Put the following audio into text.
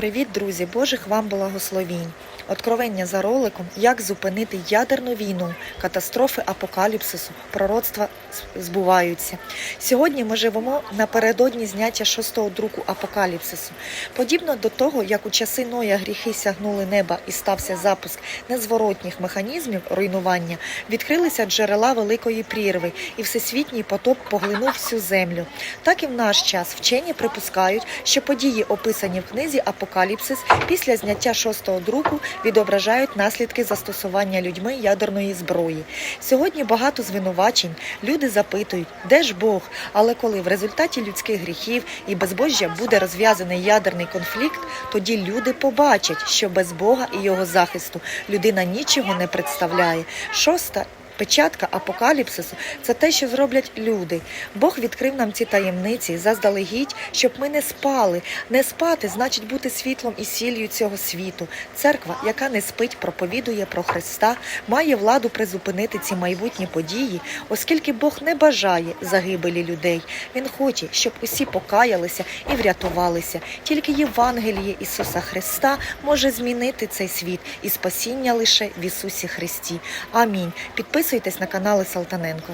Привіт, друзі! Божих вам благословінь! Откровення за роликом, як зупинити ядерну війну, катастрофи апокаліпсису, пророцтва збуваються. Сьогодні ми живемо напередодні зняття шостого друку апокаліпсису. Подібно до того, як у часи Ноя гріхи сягнули неба і стався запуск незворотніх механізмів руйнування, відкрилися джерела великої прірви, і всесвітній потоп поглинув всю землю. Так і в наш час вчені припускають, що події, описані в книзі Апокаліпсис після зняття шостого друку, відображають наслідки застосування людьми ядерної зброї. Сьогодні багато звинувачень. Люди запитують, де ж Бог? Але коли в результаті людських гріхів і безбожжя буде розв'язаний ядерний конфлікт, тоді люди побачать, що без Бога і його захисту людина нічого не представляє. Шоста Печатка апокаліпсису це те, що зроблять люди. Бог відкрив нам ці таємниці заздалегідь, щоб ми не спали. Не спати значить бути світлом і сіллю цього світу. Церква, яка не спить, проповідує про Христа, має владу призупинити ці майбутні події, оскільки Бог не бажає загибелі людей. Він хоче, щоб усі покаялися і врятувалися. Тільки Євангеліє Ісуса Христа може змінити цей світ і спасіння лише в Ісусі Христі. Амінь. Підписуйтесь на канали Салтаненко.